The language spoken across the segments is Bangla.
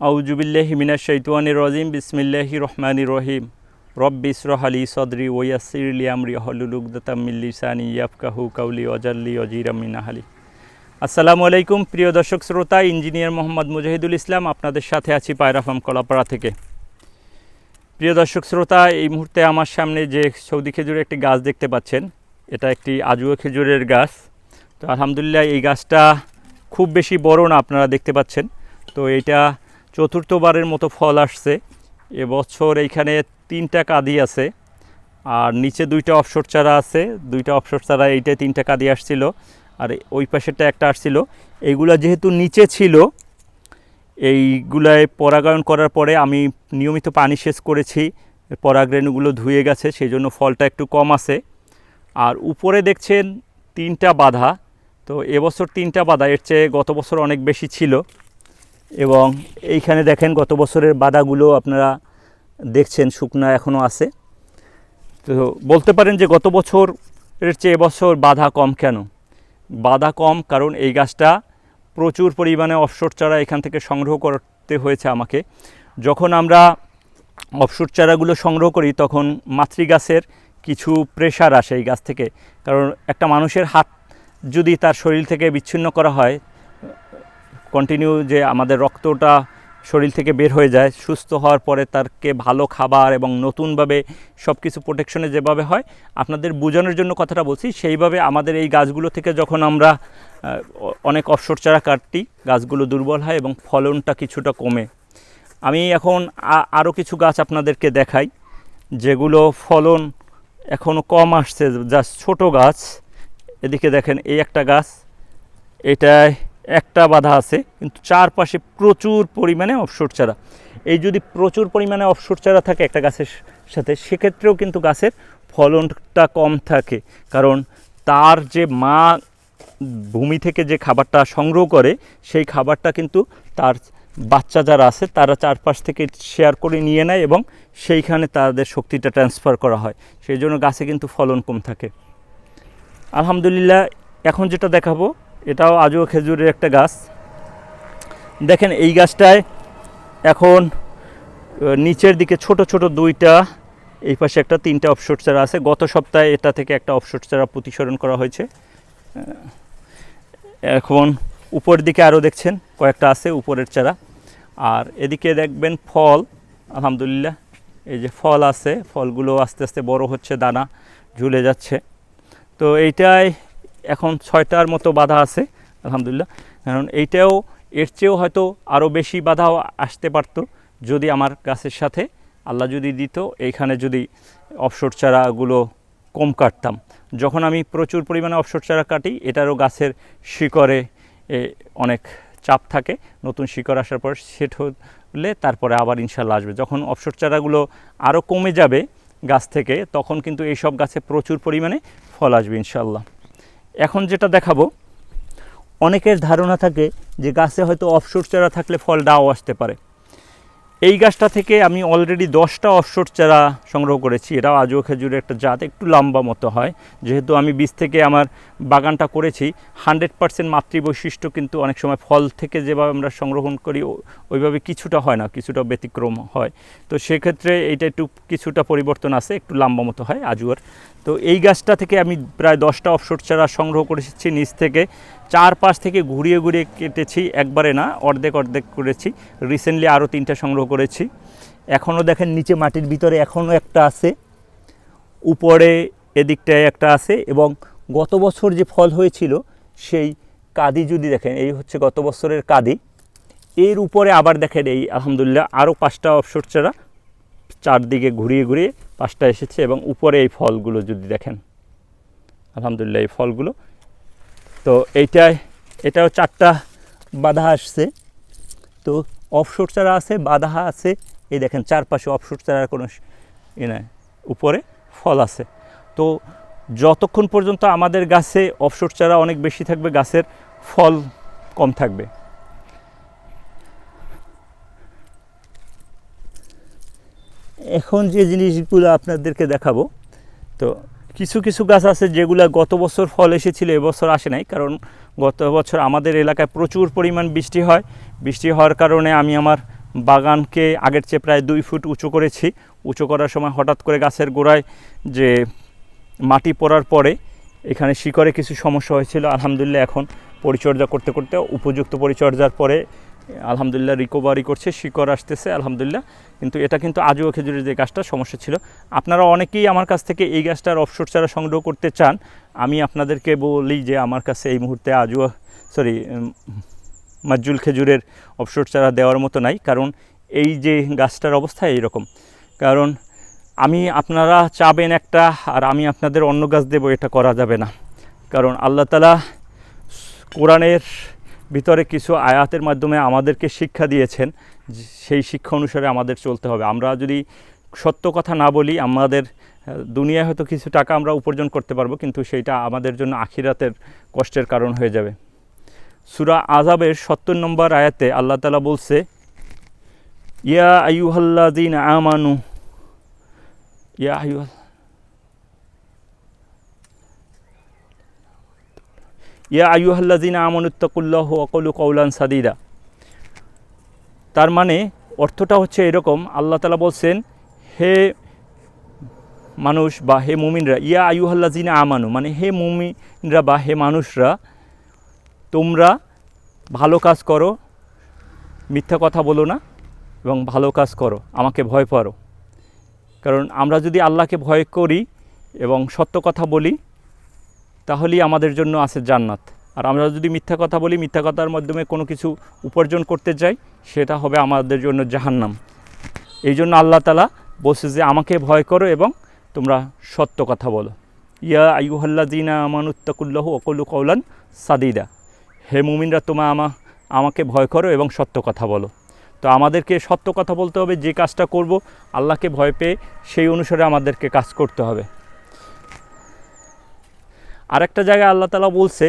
আউজুবিল্লাহি মিনাশ শাইতানির রাজিম, বিসমিল্লাহি রহমানির রহিম। রব্বি ইসরাহ আলি সদরি ওয়াসির লি আমরি হলুল উকদাতাম মিন লিসানি ইয়াফকাহু কাউলি মিন আহলি। আসসালামু আলাইকুম, প্রিয় দর্শক শ্রোতা, ইঞ্জিনিয়ার মোহাম্মদ মুজাহিদুল ইসলাম আপনাদের সাথে আছি পায়রাফাম কলাপাড়া থেকে। প্রিয় দর্শক শ্রোতা, এই মুহূর্তে আমার সামনে যে সৌদি খেজুরের একটি গাছ দেখতে পাচ্ছেন, এটা একটি আজুয়া খেজুরের গাছ। তো আলহামদুলিল্লাহ এই গাছটা খুব বেশি বড় না, আপনারা দেখতে পাচ্ছেন। তো এটা চতুর্থবারের মতো ফল আসছে। এবছর এইখানে তিনটা কাদি আছে। আর নিচে দুইটা অফশোর চারা আছে। দুইটা অফশোর চারা এইটাই তিনটা কাদি আসছিল। আর ওই পাশেরটা একটা আসছিল। এইগুলা যেহেতু নিচে ছিল, এইগুলায় পরাগায়ন করার পরে আমি নিয়মিত পানি সেচ করেছি। পরাগরেণুগুলো ধুয়ে গেছে সেই জন্য ফলটা একটু কম আছে। আর উপরে দেখছেন তিনটা বাধা। তো এবছর তিনটা বাধা, এর চেয়ে গত বছর অনেক বেশি ছিল। এবং এইখানে দেখেন গত বছরের বাধাগুলো আপনারা দেখছেন, শুকনা এখনও আছে। তো বলতে পারেন যে গত বছরের চেয়ে এবছর বাধা কম কেন? বাধা কম কারণ এই গাছটা প্রচুর পরিমাণে অফশোর চারা এখান থেকে সংগ্রহ করতে হয়েছে আমাকে। যখন আমরা অফশোর চারাগুলো সংগ্রহ করি, তখন মাতৃগাছের কিছু প্রেশার আসে এই গাছ থেকে। কারণ একটা মানুষের হাত যদি তার শরীর থেকে বিচ্ছিন্ন করা হয় কন্টিনিউ যে আমাদের রক্তটা শরীর থেকে বের হয়ে যায়, সুস্থ হওয়ার পরে তারকে ভালো খাবার এবং নতুনভাবে সব কিছু প্রোটেকশনে যেভাবে হয়, আপনাদের বোঝানোর জন্য কথাটা বলছি, সেইভাবে আমাদের এই গাছগুলো থেকে যখন আমরা অনেক অবসর চারা কাটি গাছগুলো দুর্বল হয় এবং ফলনটা কিছুটা কমে। আমি এখন আরও কিছু গাছ আপনাদেরকে দেখাই, যেগুলো ফলন এখনও কম আসছে, জাস্ট ছোট গাছ। এদিকে দেখেন, এই একটা গাছ, এটায় একটা বাধা আছে, কিন্তু চারপাশে প্রচুর পরিমাণে অফশোর চারা। এই যদি প্রচুর পরিমাণে অফশোর চারা থাকে একটা গাছের সাথে, সেক্ষেত্রেও কিন্তু গাছের ফলনটা কম থাকে। কারণ তার যে মা ভূমি থেকে যে খাবারটা সংগ্রহ করে, সেই খাবারটা কিন্তু তার বাচ্চা যারা আছে, তারা চারপাশ থেকে শেয়ার করে নিয়ে নেয় এবং সেইখানে তাদের শক্তিটা ট্রান্সফার করা হয়। সেই জন্য গাছে কিন্তু ফলন কম থাকে। আলহামদুলিল্লাহ, এখন যেটা দেখাবো এটাও আজও খেজুরের একটা গাছ। দেখেন এই গাছটায় এখন নিচের দিকে ছোট ছোট দুইটা, এই পাশে একটা তিনটা অফশোট চারা আছে। গত সপ্তাহে এটা থেকে একটা অফশোট চারা প্রতিসরণ করা হয়েছে। এখন উপরের দিকে আরও দেখছেন, কয়েকটা আছে উপরের চারা। আর এদিকে দেখবেন ফল, আলহামদুলিল্লাহ, এই যে ফল আছে, ফলগুলো আস্তে আস্তে বড় হচ্ছে, দানা ঝুলে যাচ্ছে। তো এইটাই এখন ছয়টার মতো বাধা আছে, আলহামদুলিল্লাহ। কারণ এইটাও এর চেয়েও হয়তো আরও বেশি বাধাও আসতে পারতো যদি আমার গাছের সাথে আল্লাহ যদি দিত, এইখানে যদি অবসর চারাগুলো কম কাটতাম। যখন আমি প্রচুর পরিমাণে অবসর চারা কাটি, এটারও গাছের শিকড়ে অনেক চাপ থাকে। নতুন শিকড় আসার পর সেট হলে তারপরে আবার ইনশাল্লাহ আসবে। যখন অবসর চারাগুলো আরও কমে যাবে গাছ থেকে, তখন কিন্তু এইসব গাছে প্রচুর পরিমাণে ফল আসবে ইনশাল্লাহ। এখন যেটা দেখাবো, অনেকের ধারণা থাকে যে গাছে হয়তো অফশোর চারা থাকলে ফল ডাও আসতে পারে। এই গাছটা থেকে আমি অলরেডি দশটা অফশোর চারা সংগ্রহ করেছি। এটাও আজও খেজুরের একটা জাত, একটু লম্বা মতো হয়। যেহেতু আমি বীজ থেকে আমার বাগানটা করেছি। হান্ড্রেড পার্সেন্ট মাতৃ বৈশিষ্ট্য কিন্তু অনেক সময় ফল থেকে যেভাবে আমরা সংগ্রহণ করি ওইভাবে কিছুটা হয় না, কিছুটা ব্যতিক্রম হয়। তো সেক্ষেত্রে এইটা একটু কিছুটা পরিবর্তন আছে, একটু লম্বা মতো হয় আজুয়ার তো এই গাছটা থেকে আমি প্রায় দশটা অফশোর চারা সংগ্রহ করেছি নিচ থেকে। চার পাশ থেকে ঘুরিয়ে ঘুরিয়ে কেটেছি, একবারে না, অর্ধেক অর্ধেক করেছি। রিসেন্টলি আরও তিনটা সংগ্রহ করেছি। এখনও দেখেন নিচে মাটির ভিতরে এখনও একটা আছে, উপরে এদিকটায় একটা আছে এবং গত বছর যে ফল হয়েছিল, সেই কাদি যদি দেখেন, এই হচ্ছে গত বছরের কাদি। এর উপরে আবার দেখেন, এই আলহামদুলিল্লাহ আরও পাঁচটা অবসর চারা চারদিকে ঘুরিয়ে ঘুরিয়ে পাঁচটা এসেছে এবং উপরে এই ফলগুলো যদি দেখেন, আলহামদুলিল্লাহ এই ফলগুলো। তো এইটায়, এটাও চারটা বাধা আসছে। তো অফশোর চারা আছে, বাধা আছে। এই দেখেন, চারপাশে অফশোর চারার কোনো ই উপরে ফল আছে। তো যতক্ষণ পর্যন্ত আমাদের গাছে অফশোর চারা অনেক বেশি থাকবে, গাছের ফল কম থাকবে। এখন যে জিনিসগুলো আপনাদেরকে দেখাবো, তো কিছু কিছু গাছ আছে যেগুলো গত বছর ফল এসেছিল, এবছর আসে নাই, কারণ গত বছর আমাদের এলাকায় প্রচুর পরিমাণ বৃষ্টি হয়। বৃষ্টি হওয়ার কারণে আমি আমার বাগানকে আগের চেয়ে প্রায় দুই ফুট উঁচু করেছি। উঁচু করার সময় হঠাৎ করে গাছের গোড়ায় যে মাটি পড়ার পরে এখানে শিকড়ে কিছু সমস্যা হয়েছিল, আলহামদুলিল্লাহ এখন পরিচর্যা করতে করতে উপযুক্ত পরিচর্যার পরে আলহামদুলিল্লাহ রিকভারি করছে, শিকড় আসতেছে, আলহামদুলিল্লাহ। কিন্তু এটা কিন্তু আজও খেজুরের যে গাছটা সমস্যা ছিল। আপনারা অনেকেই আমার কাছ থেকে এই গাছটার অফসর চারা সংগ্রহ করতে চান। আমি আপনাদেরকে বলি যে আমার কাছে এই মুহূর্তে আজও সরি মাজুল খেজুরের অফসর চারা দেওয়ার মতো নাই। কারণ এই যে গাছটার অবস্থা এইরকম। কারণ আমি আপনারা চাবেন একটা, আর আমি আপনাদের অন্য গাছ দেবো, এটা করা যাবে না। কারণ আল্লাহ তালা কোরআনের ভিতরে কিছু আয়াতের মাধ্যমে আমাদেরকে শিক্ষা দিয়েছেন সেই শিক্ষা অনুসারে আমাদের চলতে হবে। আমরা যদি সত্য কথা না বলি, আমাদের দুনিয়ায় হয়তো কিছু টাকা আমরা উপার্জন করতে পারব, কিন্তু সেইটা আমাদের জন্য আখিরাতের কষ্টের কারণ হয়ে যাবে। সুরা আজাবের সত্তর নম্বর আয়াতে আল্লাহ তালা বলছে, ইয়া আইয়ুহাল্লাযীন আমানু ইয়া আইয়ুহাল ইয়া আইয়ুহাল্লাযীনা আমানুত্তাকুল্লাহ ওয়াকুলু কওলান সাদিদা তার মানে অর্থটা হচ্ছে এরকম আল্লাহ তালা বলছেন হে মানুষ বা হে মুমিনরা ইয়া আয়ু আইয়ুহাল্লাযীনা আমানু মানে হে মুমিনরা বা হে মানুষরা তোমরা ভালো কাজ করো মিথ্যা কথা বলো না এবং ভালো কাজ করো আমাকে ভয় করো কারণ আমরা যদি আল্লাহকে ভয় করি এবং সত্য কথা বলি, তাহলেই আমাদের জন্য আছে জান্নাত। আর আমরা যদি মিথ্যা কথা বলি, মিথ্যা কথার মাধ্যমে কোনো কিছু উপার্জন করতে যাই, সেটা হবে আমাদের জন্য জাহান্নাম। এই জন্য আল্লাহ তালা বলছে যে, আমাকে ভয় করো এবং তোমরা সত্য কথা বলো। ইয়া আইয়ুহাল্লা জিনা আমানুত্তাকুল্লাহ অকলু কৌলান সাদিদা, হে মুমিনরা তোমা আমা, আমাকে ভয় করো এবং সত্য কথা বলো। তো আমাদেরকে সত্য কথা বলতে হবে, যে কাজটা করব, আল্লাহকে ভয় পেয়ে সেই অনুসারে আমাদেরকে কাজ করতে হবে। আরেকটা জায়গায় আল্লাহ তালা বলছে,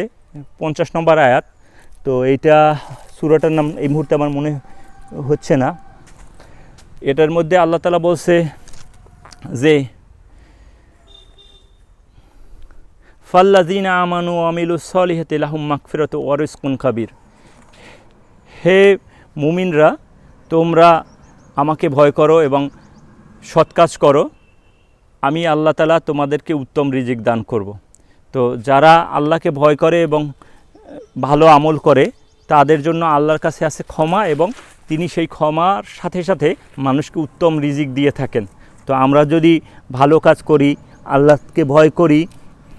পঞ্চাশ নম্বর আয়াত, তো এইটা সুরাটার নাম এই মুহূর্তে আমার মনে হচ্ছে না। এটার মধ্যে আল্লাহ তালা বলছে যে ফাল্লাজিনা আমানু আমিলু সলিহাতে লাহুম মাকফিরত ওয়ারিসকুন কাবির হে মুমিনরা তোমরা আমাকে ভয় করো এবং সৎ কাজ করো আমি আল্লাহ তালা তোমাদেরকে উত্তম রিজিক দান করব। তো যারা আল্লাহকে ভয় করে এবং ভালো আমল করে, তাদের জন্য আল্লাহর কাছে আছে ক্ষমা এবং তিনি সেই ক্ষমার সাথে সাথে মানুষকে উত্তম রিজিক দিয়ে থাকেন তো আমরা যদি ভালো কাজ করি, আল্লাহকে ভয় করি,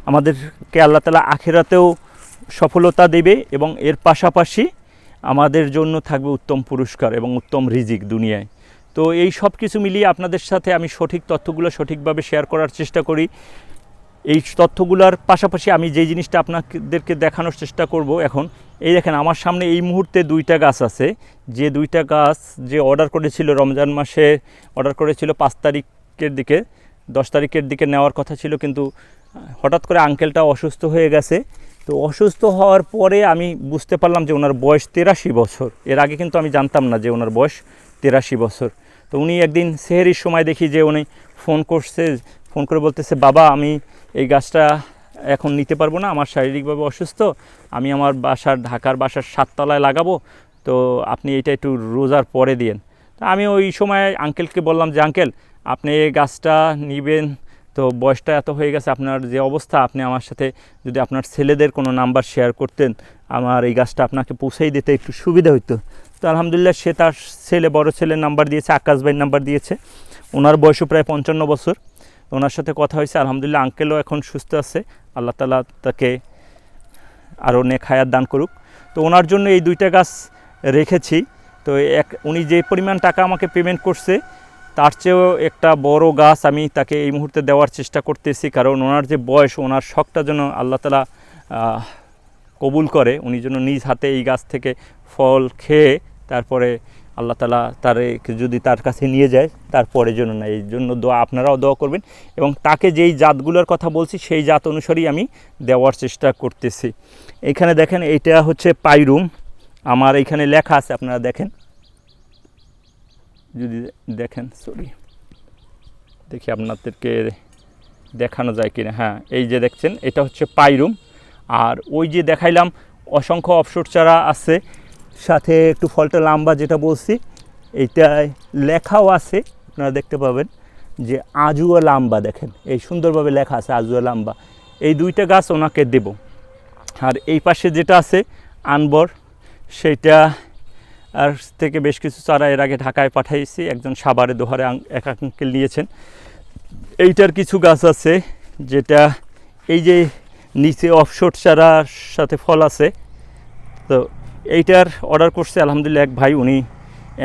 আমাদেরকে আল্লাহ তালা আখেরাতেও সফলতা দেবে এবং এর পাশাপাশি আমাদের জন্য থাকবে উত্তম পুরস্কার এবং উত্তম রিজিক দুনিয়ায়। তো এই সব কিছু মিলিয়ে আপনাদের সাথে আমি সঠিক তথ্যগুলো সঠিকভাবে শেয়ার করার চেষ্টা করি। এই তথ্যগুলোর পাশাপাশি আমি যেই জিনিসটা আপনাদেরকে দেখানোর চেষ্টা করব এখন, এই দেখেন আমার সামনে এই মুহূর্তে দুইটা গাছ আছে। যে দুইটা গাছ যে অর্ডার করেছিল রমজান মাসে, অর্ডার করেছিল পাঁচ তারিখের দিকে, দশ তারিখের দিকে নেওয়ার কথা ছিল, কিন্তু হঠাৎ করে আঙ্কেলটা অসুস্থ হয়ে গেছে। তো অসুস্থ হওয়ার পরে আমি বুঝতে পারলাম যে ওনার বয়স তেরাশি বছর। এর আগে কিন্তু আমি জানতাম না যে ওনার বয়স তেরাশি বছর। তো উনি একদিন সেহেরির সময় দেখি যে উনি ফোন করছে, ফোন করে বলতেছে, বাবা, আমি এই গাছটা এখন নিতে পারব না, আমার শারীরিকভাবে অসুস্থ, আমি আমার বাসার, ঢাকার বাসার সাততলায় লাগাবো, তো আপনি এটা একটু রোজার পরে দিয়েন। আমি ওই সময় আঙ্কেলকে বললাম যে আঙ্কেল আপনি এই গাছটা নিবেন তো বয়সটা এত হয়ে গেছে, আপনার যে অবস্থা, আপনি আমার সাথে যদি আপনার ছেলেদের কোনো নাম্বার শেয়ার করতেন, আমার এই গাছটা আপনাকে পৌঁছেই দিতে একটু সুবিধা হতো তো আলহামদুলিল্লাহ, সে তার ছেলে, বড় ছেলের নাম্বার দিয়েছে, আকাশ ভাইয়ের নাম্বার দিয়েছে। ওনার বয়সও প্রায় পঞ্চান্ন বছর। ওনার সাথে কথা হয়েছে, আলহামদুলিল্লাহ আঙ্কেলও এখন সুস্থ আছে। আল্লাহ তালা তাকে আরও নেক হায়াত দান করুক। তো ওনার জন্য এই দুইটা গাছ রেখেছি। তো এক, উনি যে পরিমাণ টাকা আমাকে পেমেন্ট করছে তার চেয়েও একটা বড় গাছ আমি তাকে এই মুহূর্তে দেওয়ার চেষ্টা করতেছি, কারণ ওনার যে বয়স, ওনার শখটা যেন আল্লাহ তালা কবুল করে। উনি যেন নিজ হাতে এই গাছ থেকে ফল খেয়ে তারপরে আল্লাহ তালা তারে যদি তার কাছে নিয়ে যায়, তারপরে জন্য না, এই জন্য দোয়া, আপনারাও দোয়া করবেন। এবং তাকে যেই জাতগুলোর কথা বলছি, সেই জাত অনুসারেই আমি দেওয়ার চেষ্টা করতেছি। এখানে দেখেন, এইটা হচ্ছে পাইরুম। আমার এখানে লেখা আছে, আপনারা দেখেন। যদি দেখেন সরি দেখি আপনাদেরকে দেখানো যায় কিনা। হ্যাঁ এই যে দেখছেন, এটা হচ্ছে পাইরুম। আর ওই যে দেখাইলাম, অসংখ্য অফশোট চারা আছে। সাথে একটু ফলটা লাম্বা যেটা বলছি, এইটায় লেখাও আছে, আপনারা দেখতে পাবেন যে আজুয়া লাম্বা দেখেন। এই সুন্দরভাবে লেখা আছে, আজুয়া লাম্বা। এই দুইটা গাছ ওনাকে দেব। আর এই পাশে যেটা আছে, আনবর, সেইটা আর থেকে বেশ কিছু চারা এর আগে ঢাকায় পাঠাইছি। একজন সাবারে দোহারে এক আঙ্কেল নিয়েছেন। এইটার কিছু গাছ আছে যেটা এই যে নিচে অফশোট চারার সাথে ফল আছে। তো এইটার অর্ডার করছে আলহামদুলিল্লাহ এক ভাই, উনি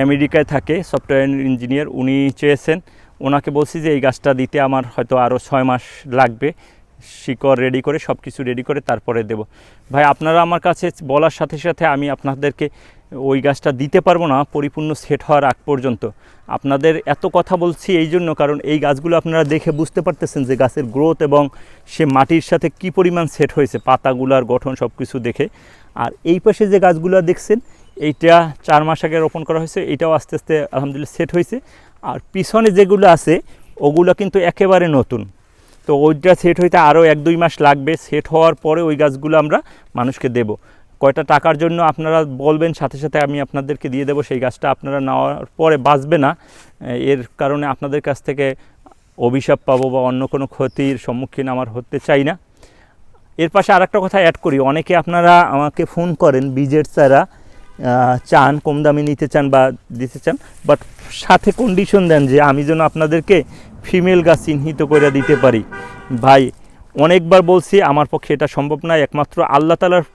আমেরিকায় থাকে সফটওয়্যার ইঞ্জিনিয়ার উনি চেয়েছেন। ওনাকে বলছি যে এই গাছটা দিতে আমার হয়তো আরও ছয় মাস লাগবে। শিকড় রেডি করে সব কিছু রেডি করে তারপরে দেব। ভাই, আপনারা আমার কাছে বলার সাথে সাথে আমি আপনাদেরকে ওই গাছটা দিতে পারব না, পরিপূর্ণ সেট হওয়ার আগ পর্যন্ত। আপনাদের এত কথা বলছি এই জন্য, কারণ এই গাছগুলো আপনারা দেখে বুঝতে পারতেছেন যে গাছের গ্রোথ এবং সে মাটির সাথে কি পরিমাণ সেট হয়েছে, পাতাগুলার গঠন সব কিছু দেখে। আর এই পাশে যে গাছগুলো দেখছেন, এইটা চার মাস আগে রোপণ করা হয়েছে, এটাও আস্তে আস্তে আলহামদুলিল্লাহ সেট হয়েছে। আর পিছনে যেগুলো আছে, ওগুলো কিন্তু একেবারে নতুন। তো ওইটা সেট হইতে আরও এক দুই মাস লাগবে। সেট হওয়ার পরে ওই গাছগুলো আমরা মানুষকে দেব। কয়টা টাকার জন্য আপনারা বলবেন, সাথে সাথে আমি আপনাদেরকে দিয়ে দেবো। সেই গাছটা আপনারা নেওয়ার পরে বাঁচবে না। এর কারণে আপনাদের কাছ থেকে অভিশাপ পাবো বা অন্য কোনো ক্ষতির সম্মুখীন আমার হতে চাই না। এর পাশে আরেকটা কথা অ্যাড করি। অনেকে আপনারা আমাকে ফোন করেন, বীজের চারা চান, কম দামে নিতে চান বা দিতে চান বাট সাথে কন্ডিশন দেন যে আমি যেন আপনাদেরকে ফিমেল গাছ চিহ্নিত করে দিতে পারি। ভাই, অনেকবার বলছি, আমার পক্ষে এটা সম্ভব না, একমাত্র আল্লাহ তালার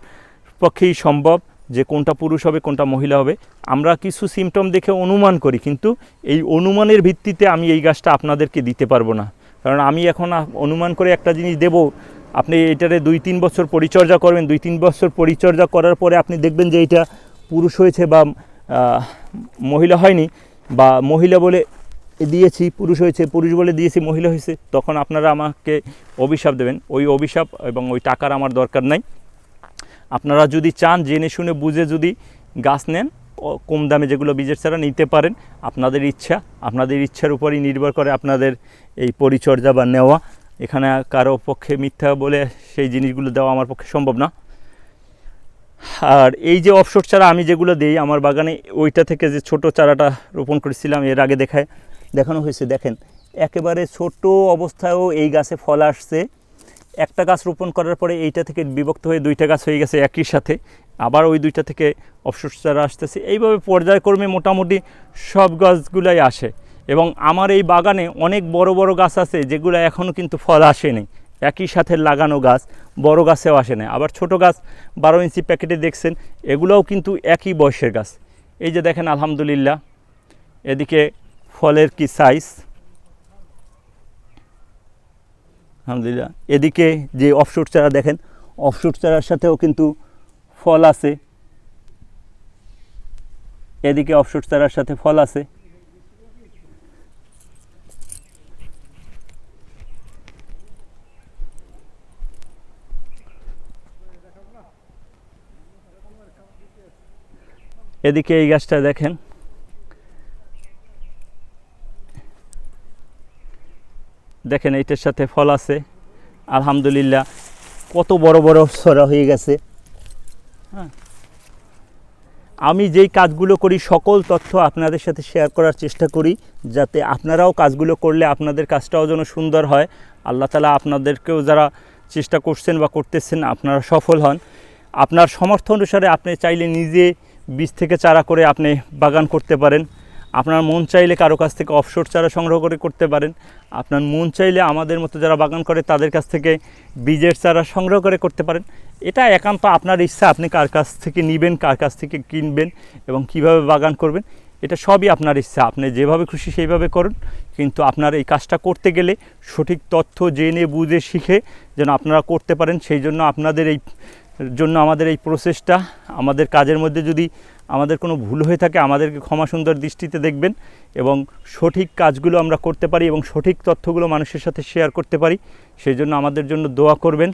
পক্ষেই সম্ভব যে কোনটা পুরুষ হবে, কোনটা মহিলা হবে। আমরা কিছু সিমটম দেখে অনুমান করি, কিন্তু এই অনুমানের ভিত্তিতে আমি এই গাছটা আপনাদেরকে দিতে পারব না। কারণ আমি এখন অনুমান করে একটা জিনিস দেব, আপনি এটারে দুই তিন বছর পরিচর্যা করবেন, দুই তিন বছর পরিচর্যা করার পরে আপনি দেখবেন যে এটা পুরুষ হয়েছে বা মহিলা হয়নি, বা মহিলা বলে দিয়েছি, পুরুষ হয়েছে, পুরুষ বলে দিয়েছি, মহিলা হয়েছে, তখন আপনারা আমাকে অভিশাপ দেবেন। ওই অভিশাপ এবং ওই টাকার আমার দরকার নাই। আপনারা যদি চান, জেনে শুনে বুঝে যদি গাছ নেন কম দামে যেগুলো বীজের চারা নিতে পারেন, আপনাদের ইচ্ছা, আপনাদের ইচ্ছার উপরই নির্ভর করে আপনাদের এই পরিচর্যা বা নেওয়া। এখানে কারও পক্ষে মিথ্যা বলে সেই জিনিসগুলো দেওয়া আমার পক্ষে সম্ভব না। আর এই যে অফশোট চারা, আমি যেগুলো দিই, আমার বাগানে ওইটা থেকে যে ছোট চারাটা রোপণ করেছিলাম, এর আগে দেখায়। দেখানো হয়েছে, দেখেন। একেবারে ছোট অবস্থায়ও এই গাছে ফল আসছে। একটা গাছ রোপণ করার পরে এইটা থেকে বিভক্ত হয়ে দুইটা গাছ হয়ে গেছে একই সাথে। আবার ওই দুইটা থেকে অবশোষ চারা আসতেছে। এইভাবে পর্যায়ক্রমে মোটামুটি সব গাছগুলাই আসে। এবং আমার এই বাগানে অনেক বড় বড় গাছ আছে যেগুলো এখনও কিন্তু ফল আসেনি। একই সাথে লাগানো গাছ, বড় গাছেও আসে না আবার ছোট গাছ, বারো ইঞ্চি প্যাকেটে দেখছেন, এগুলোও কিন্তু একই বয়সের গাছ। এই যে দেখেন, আলহামদুলিল্লাহ। এদিকে ফলের কি সাইজ আলহামদুলিল্লাহ। এদিকে যে অফশুট চারা দেখেন অফশুট চারার সাথেও কিন্তু ফল আছে। এদিকে অফশুট চারার সাথে ফল আছে। এদিকে এই গাছটা দেখেন। দেখেন এইটার সাথে ফল আছে। আলহামদুলিল্লাহ, কত বড় বড় সরা হয়ে গেছে। হ্যাঁ। আমি যেই কাজগুলো করি, সকল তথ্য আপনাদের সাথে শেয়ার করার চেষ্টা করি, যাতে আপনারাও কাজগুলো করলে আপনাদের কাজটাও যেন সুন্দর হয়। আল্লাহ তালা আপনাদেরকেও যারা চেষ্টা করছেন বা করতেছেন, আপনারা সফল হন। আপনার সমর্থ অনুসারে আপনি চাইলে নিজে বীজ থেকে চারা করে আপনি বাগান করতে পারেন। আপনার মন চাইলে কারও কাছ থেকে অফশোর চারা সংগ্রহ করে করতে পারেন। আপনার মন চাইলে আমাদের মতো যারা বাগান করে তাদের কাছ থেকে বীজের চারা সংগ্রহ করে করতে পারেন। এটা একান্ত আপনার ইচ্ছা, আপনি কার কাছ থেকে নেবেন, কার কাছ থেকে কিনবেন এবং কীভাবে বাগান করবেন, এটা সবই আপনার ইচ্ছা। আপনি যেভাবে খুশি সেইভাবে করুন, কিন্তু আপনার এই কাজটা করতে গেলে সঠিক তথ্য জেনে, বুঝে, শিখে যেন আপনারা করতে পারেন। সেই জন্য আপনাদের এই, জন্য আমাদের এই প্রসেসটা আমাদের কাজের মধ্যে যদি আমাদের কোনো ভুল হয়ে থাকে, আমাদেরকে ক্ষমা সুন্দর দৃষ্টিতে দেখবেন এবং সঠিক কাজগুলো আমরা করতে পারি এবং সঠিক তথ্যগুলো মানুষের সাথে শেয়ার করতে পারি। সেই জন্য আমাদের জন্য দোয়া করবেন।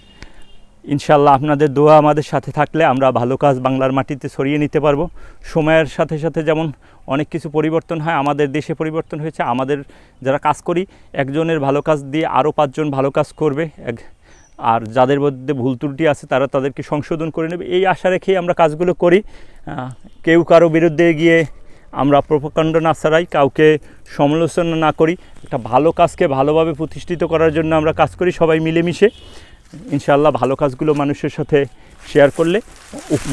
ইনশাল্লাহ আপনাদের দোয়া আমাদের সাথে থাকলে আমরা ভালো কাজ বাংলার মাটিতে ছড়িয়ে নিতে পারব। সময়ের সাথে সাথে যেমন অনেক কিছু পরিবর্তন হয়, আমাদের দেশে পরিবর্তন হয়েছে, আমাদের যারা কাজ করি, একজনের ভালো কাজ দিয়ে আরও পাঁচজন ভালো কাজ করবে, এক আর যাদের মধ্যে ভুল ত্রুটি আছে, তারা তাদেরকে সংশোধন করে নেবে। এই আশা রেখেই আমরা কাজগুলো করি। কেউ কারও বিরুদ্ধে গিয়ে আমরা প্রপকাণ্ড না ছাড়াই, কাউকে সমালোচনা না করি। একটা ভালো কাজকে ভালোভাবে প্রতিষ্ঠিত করার জন্য আমরা কাজ করি সবাই মিলেমিশে। ইনশাআল্লাহ ভালো কাজগুলো মানুষের সাথে শেয়ার করলে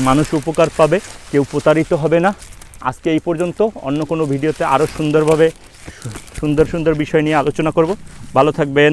মানুষ উপকার পাবে, কেউ প্রতারিত হবে না। আজকে এই পর্যন্ত। অন্য কোনো ভিডিওতে আরও সুন্দরভাবে সুন্দর সুন্দর বিষয় নিয়ে আলোচনা করব। ভালো থাকবেন।